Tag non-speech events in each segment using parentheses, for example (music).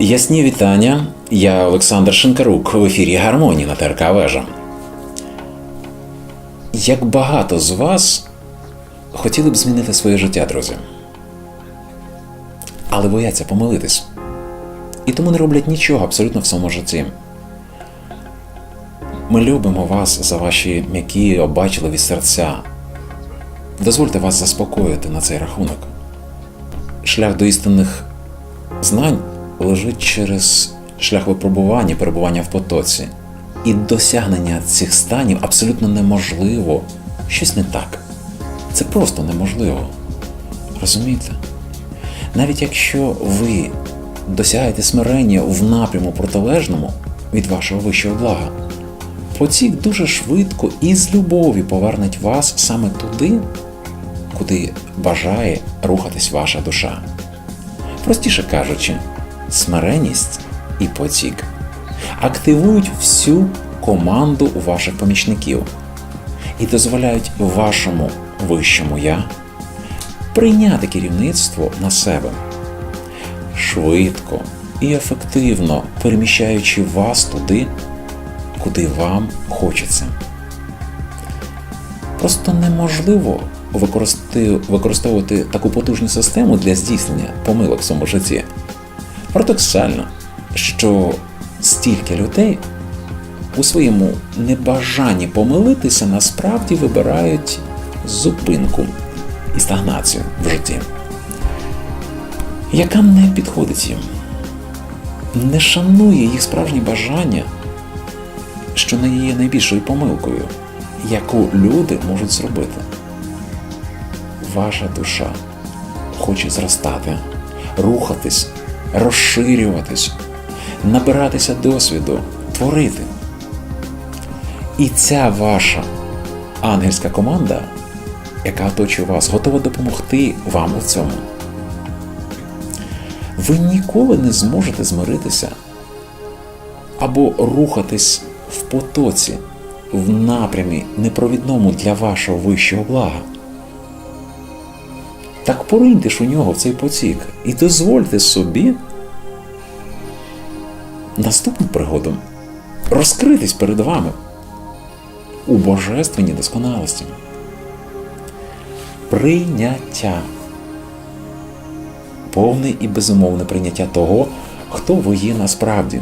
Ясні вітання. Я Олександр Шинкарук в ефірі Гармонії на ТРК Вежа. Як багато з вас хотіли б змінити своє життя, друзі. Але бояться помилитись. І тому не роблять нічого абсолютно в своєму житті. Ми любимо вас за ваші м'які, обачливі серця. Дозвольте вас заспокоїти на цей рахунок. Шлях до істинних знань лежить через шлях випробування, перебування в потоці. І досягнення цих станів абсолютно неможливо. Щось не так. Це просто неможливо. Розумієте? Навіть якщо ви досягаєте смирення в напряму протилежному від вашого вищого блага, потік дуже швидко і з любові повернеть вас саме туди, куди бажає рухатись ваша душа. Простіше кажучи, смиренність і потік активують всю команду ваших помічників і дозволяють вашому вищому я прийняти керівництво на себе швидко і ефективно переміщаючи вас туди, куди вам хочеться. Просто неможливо використовувати таку потужну систему для здійснення помилок в своєму житті. Парадоксально, що стільки людей у своєму небажанні помилитися насправді вибирають зупинку і стагнацію в житті, яка не підходить їм, не шанує їх справжні бажання, що не є найбільшою помилкою, яку люди можуть зробити. Ваша душа хоче зростати, рухатись, розширюватись, набиратися досвіду, творити. І ця ваша ангельська команда, яка оточує вас, готова допомогти вам у цьому. Ви ніколи не зможете змиритися або рухатись в потоці, в напрямі непровідному для вашого вищого блага. Так пориньте ж у нього в цей потік і дозвольте собі наступним пригодом розкритись перед вами у божественній досконалості. Прийняття. Повне і безумовне прийняття того, хто ви є насправді.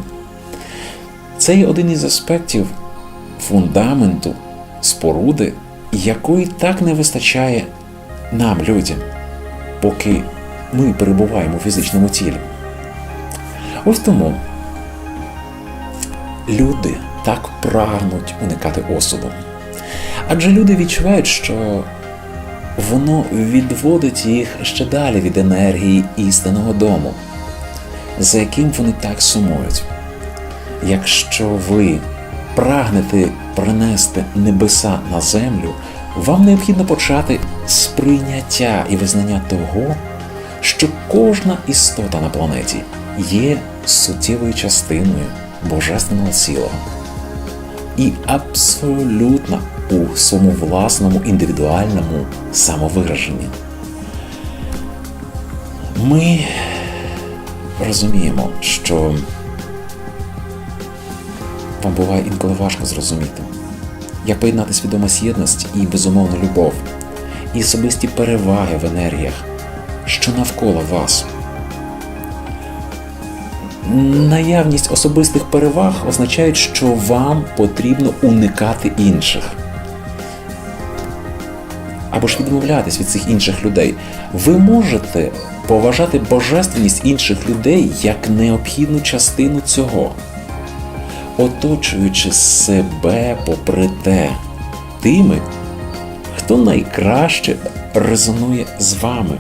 Це є один із аспектів фундаменту, споруди, якої так не вистачає нам, людям, поки ми перебуваємо у фізичному тілі. Ось тому люди так прагнуть уникати осуду. Адже люди відчувають, що воно відводить їх ще далі від енергії істинного дому, за яким вони так сумують. Якщо ви прагнете принести небеса на землю, вам необхідно почати з прийняття і визнання того, що кожна істота на планеті є суттєвою частиною божественного цілого і абсолютно у своєму власному індивідуальному самовираженні. Ми розуміємо, що вам буває інколи важко зрозуміти, як поєднати свідомість єдності і безумовну любов, і особисті переваги в енергіях, що навколо вас. Наявність особистих переваг означає, що вам потрібно уникати інших. Або ж відмовлятись від цих інших людей. Ви можете поважати божественність інших людей як необхідну частину цього, оточуючи себе попри те тими, хто найкраще резонує з вами.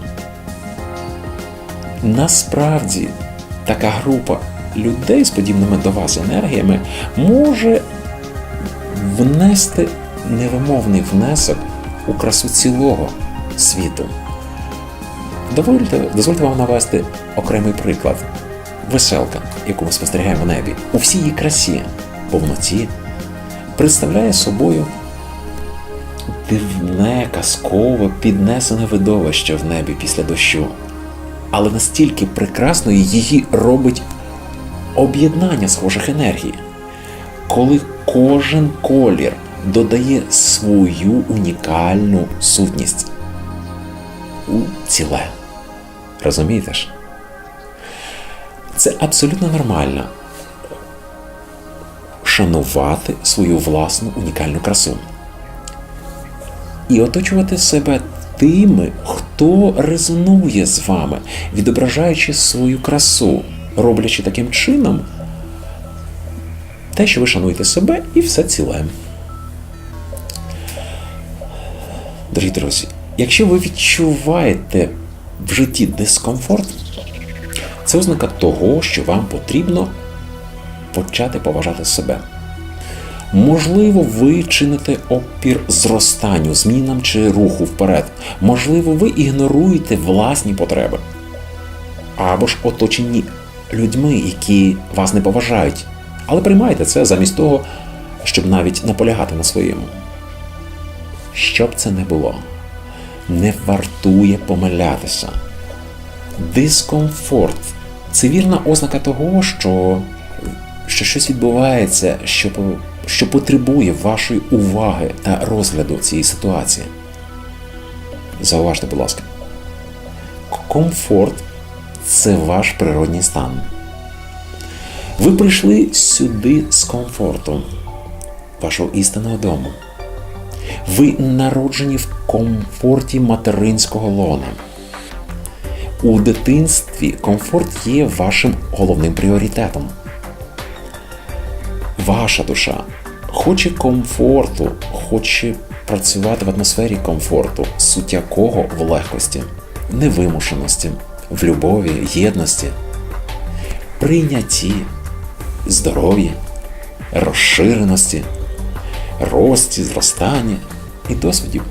Насправді, така група людей з подібними до вас енергіями може внести невимовний внесок у красу цілого світу. Дозвольте, дозвольте вам навести окремий приклад. Веселка, яку ми спостерігаємо в небі, у всій її красі, повноті, представляє собою дивне, казкове, піднесене видовище в небі після дощу. Але настільки прекрасною її робить об'єднання схожих енергій, коли кожен колір додає свою унікальну сутність у ціле. Розумієте ж? Це абсолютно нормально шанувати свою власну унікальну красу і оточувати себе тими, хто резонує з вами, відображаючи свою красу, роблячи таким чином те, що ви шануєте себе, і все ціле. Дорогі друзі, якщо ви відчуваєте в житті дискомфорт, це ознака того, що вам потрібно почати поважати себе. Можливо, ви чините опір зростанню, змінам чи руху вперед. Можливо, ви ігноруєте власні потреби. Або ж оточені людьми, які вас не поважають, але приймайте це замість того, щоб навіть наполягати на своєму. Що б це не було, не вартує помилятися. Дискомфорт це вірна ознака того, що, що щось відбувається, що, що потребує вашої уваги та розгляду цієї ситуації. Зауважте, будь ласка. Комфорт це ваш природній стан. Ви прийшли сюди з комфорту, вашого істинного дому. Ви народжені в комфорті материнського лона. У дитинстві комфорт є вашим головним пріоритетом. Ваша душа хоче комфорту, хоче працювати в атмосфері комфорту, суть якого в легкості, невимушеності, в любові, єдності, прийнятті, здоров'ї, розширеності, рості, зростанні і досвідів.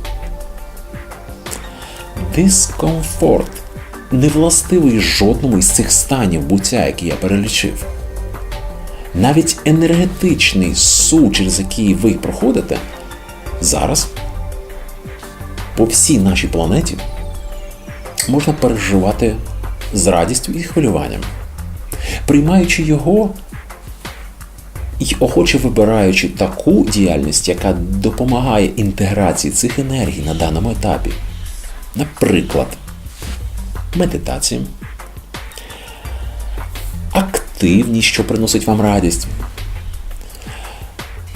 Дискомфорт не властивий жодному із цих станів буття, які я перелічив. Навіть енергетичний суд, через який ви проходите, зараз по всій нашій планеті можна переживати з радістю і хвилюванням. Приймаючи його і охоче вибираючи таку діяльність, яка допомагає інтеграції цих енергій на даному етапі. Наприклад, медитація, активність, що приносить вам радість,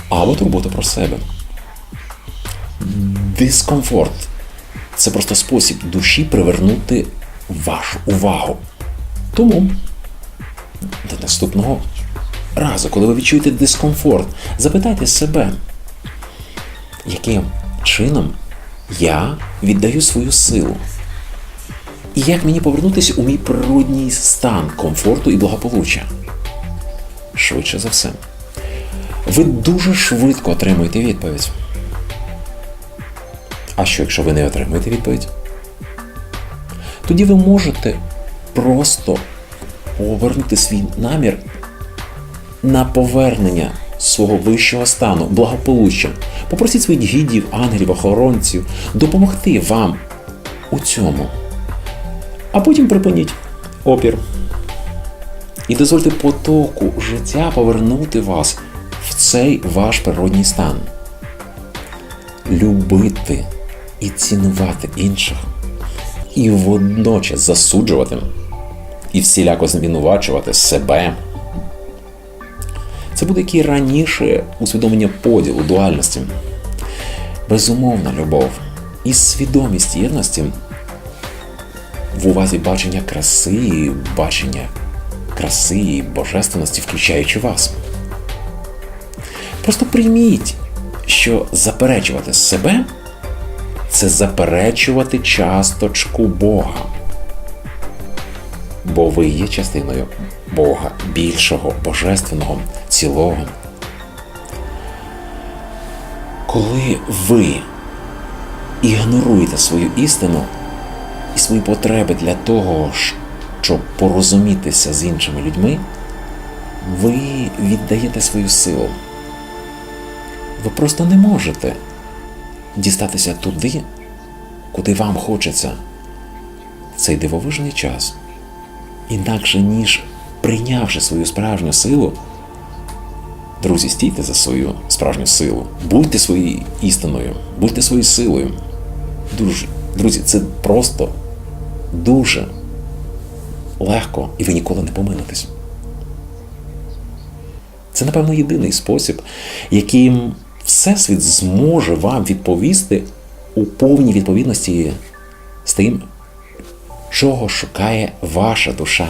або турбота про себе. Дискомфорт це просто спосіб душі привернути вашу увагу. Тому до наступного разу, коли ви відчуєте дискомфорт, запитайте себе, яким чином я віддаю свою силу. І як мені повернутися у мій природній стан комфорту і благополуччя? Швидше за все. Ви дуже швидко отримуєте відповідь. А що, якщо ви не отримаєте відповідь? Тоді ви можете просто повернути свій намір на повернення свого вищого стану, благополуччя. Попросіть своїх гідів, ангелів, охоронців допомогти вам у цьому. А потім припиніть опір. І дозвольте потоку життя повернути вас в цей ваш природній стан. Любити і цінувати інших, і водночас засуджувати, і всіляко звинувачувати себе. Це буде як і раніше усвідомлення поділу, дуальності. Безумовна любов і свідомість єдності в увазі бачення краси, бачення краси і божественності, включаючи вас. Просто прийміть, що заперечувати себе це заперечувати часточку Бога. Бо ви є частиною Бога, більшого, божественного, цілого. Коли ви ігноруєте свою істину і свої потреби для того, щоб порозумітися з іншими людьми, ви віддаєте свою силу. Ви просто не можете дістатися туди, куди вам хочеться цей дивовижний час, інакше ніж прийнявши свою справжню силу, друзі, стійте за свою справжню силу, будьте своєю істиною, будьте своєю силою. Дуже, друзі, це просто дуже легко, і ви ніколи не помилитесь. Це, напевно, єдиний спосіб, яким Всесвіт зможе вам відповісти у повній відповідності з тим, чого шукає ваша душа.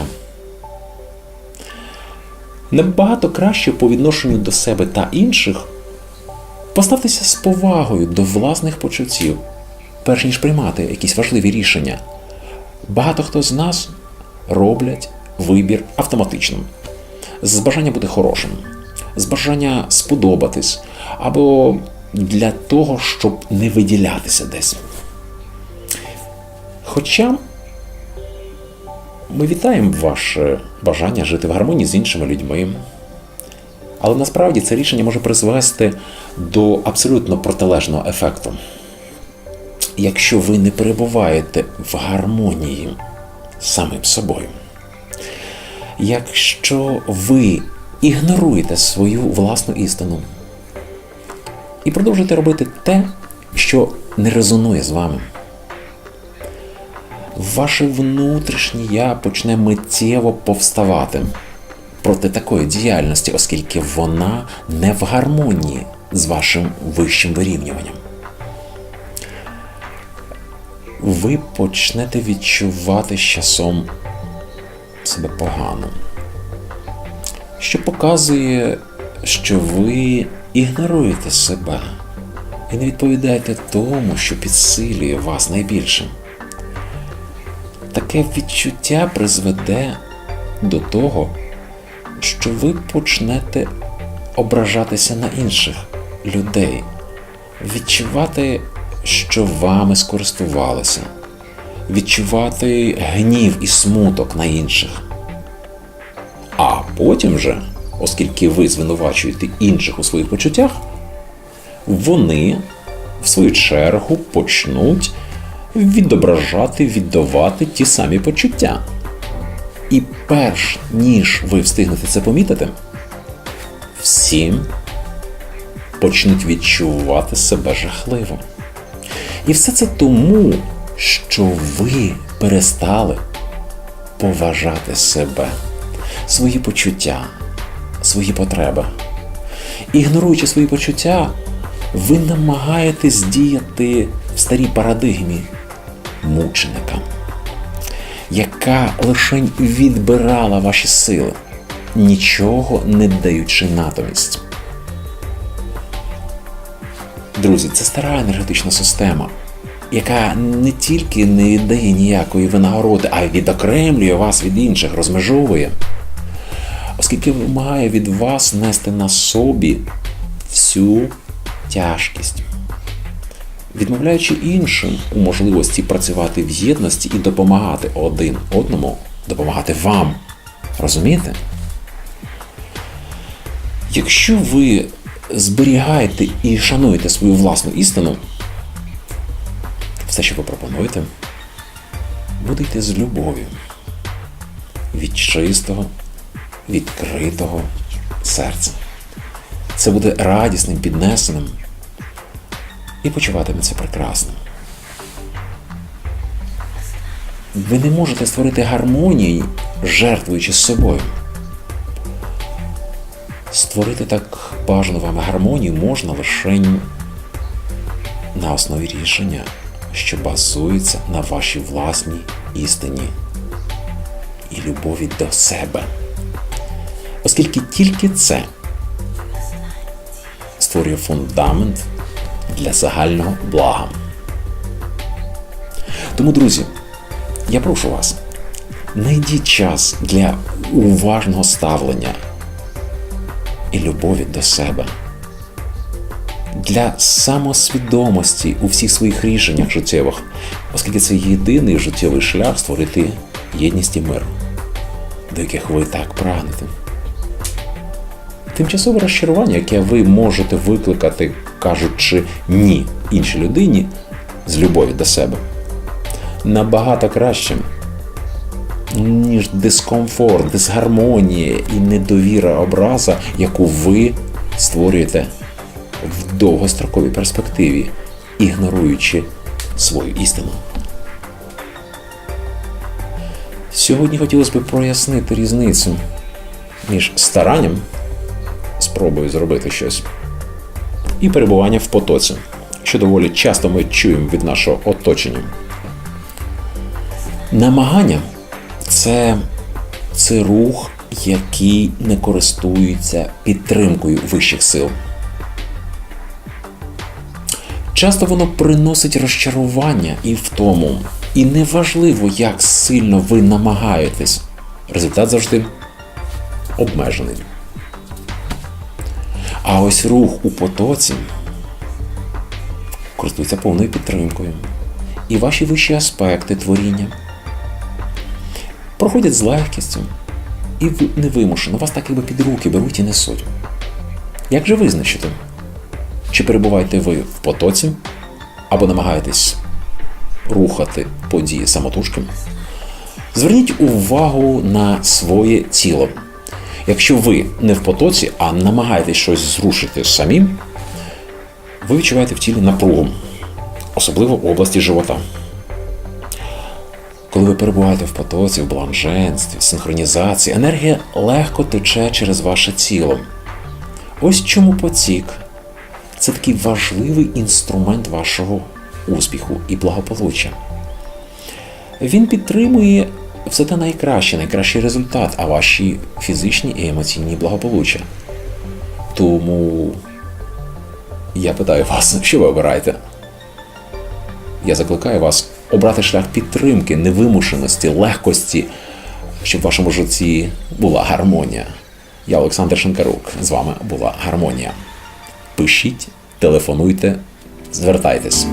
Набагато краще по відношенню до себе та інших поставтеся з повагою до власних почуттів, перш ніж приймати якісь важливі рішення. Багато хто з нас роблять вибір автоматичним, з бажання бути хорошим, з бажання сподобатись, або для того, щоб не виділятися десь. Хоча ми вітаємо ваше бажання жити в гармонії з іншими людьми. Але насправді це рішення може призвести до абсолютно протилежного ефекту. Якщо ви не перебуваєте в гармонії з самим собою, якщо ви ігноруєте свою власну істину і продовжуєте робити те, що не резонує з вами, ваше внутрішнє я почне миттєво повставати проти такої діяльності, оскільки вона не в гармонії з вашим вищим вирівнюванням. Ви почнете відчувати з часом себе погано, що показує, що ви ігноруєте себе і не відповідаєте тому, що підсилює вас найбільше. Таке відчуття призведе до того, що ви почнете ображатися на інших людей, відчувати, що вами скористувалися, відчувати гнів і смуток на інших. А потім же, оскільки ви звинувачуєте інших у своїх почуттях, вони, в свою чергу, почнуть відображати, віддавати ті самі почуття. І перш ніж ви встигнете це помітити, всім почнуть відчувати себе жахливо. І все це тому, що ви перестали поважати себе, свої почуття, свої потреби. Ігноруючи свої почуття, ви намагаєтесь діяти в старій парадигмі мученика, яка лише відбирала ваші сили, нічого не даючи натомість. Друзі, це стара енергетична система, яка не тільки не дає ніякої винагороди, а й відокремлює вас від інших, розмежовує, оскільки вимагає від вас нести на собі всю тяжкість відмовляючи іншим у можливості працювати в єдності і допомагати один одному, допомагати вам. Розумієте? Якщо ви зберігаєте і шануєте свою власну істину, все, що ви пропонуєте, буде йти з любов'ю від чистого, відкритого серця. Це буде радісним, піднесеним і почуватиметься прекрасно. Ви не можете створити гармонію, жертвуючи з собою. Створити так бажану вами гармонію можна лише на основі рішення, що базується на вашій власній істині і любові до себе. Оскільки тільки це створює фундамент для загального блага. Тому, друзі, я прошу вас, знайдіть час для уважного ставлення і любові до себе, для самосвідомості у всіх своїх рішеннях життєвих, оскільки це єдиний життєвий шлях створити єдність і мир, до яких ви так прагнете. Тимчасове розчарування, яке ви можете викликати, кажучи ні іншій людині з любові до себе, набагато краще, ніж дискомфорт, дисгармонія і недовіра образа, яку ви створюєте в довгостроковій перспективі, ігноруючи свою істину. Сьогодні хотілося б прояснити різницю між старанням, спробою зробити щось, і перебування в потоці, що доволі часто ми чуємо від нашого оточення. Намагання це, це рух, який не користується підтримкою вищих сил. Часто воно приносить розчарування і втому. І неважливо, як сильно ви намагаєтесь, результат завжди обмежений. А ось рух у потоці користується повною підтримкою. І ваші вищі аспекти творіння проходять з легкістю і ви- невимушено. Вас так якби під руки беруть і несуть. Як же визначити, чи перебуваєте ви в потоці або намагаєтесь рухати події самотужки? Зверніть увагу на своє тіло. Якщо ви не в потоці, а намагаєтесь щось зрушити самі, ви відчуваєте в тілі напругу, особливо в області живота. Коли ви перебуваєте в потоці, в блаженстві, синхронізації, енергія легко тече через ваше тіло. Ось чому потік це такий важливий інструмент вашого успіху і благополуччя. Він підтримує все те найкраще, найкращий результат, а ваші фізичні і емоційні благополуччя. Тому я питаю вас, (laughs) що ви обираєте? Я закликаю вас обрати шлях підтримки, невимушеності, легкості, щоб в вашому житті була гармонія. Я Олександр Шинкарук. З вами була гармонія. Пишіть, телефонуйте, звертайтесь.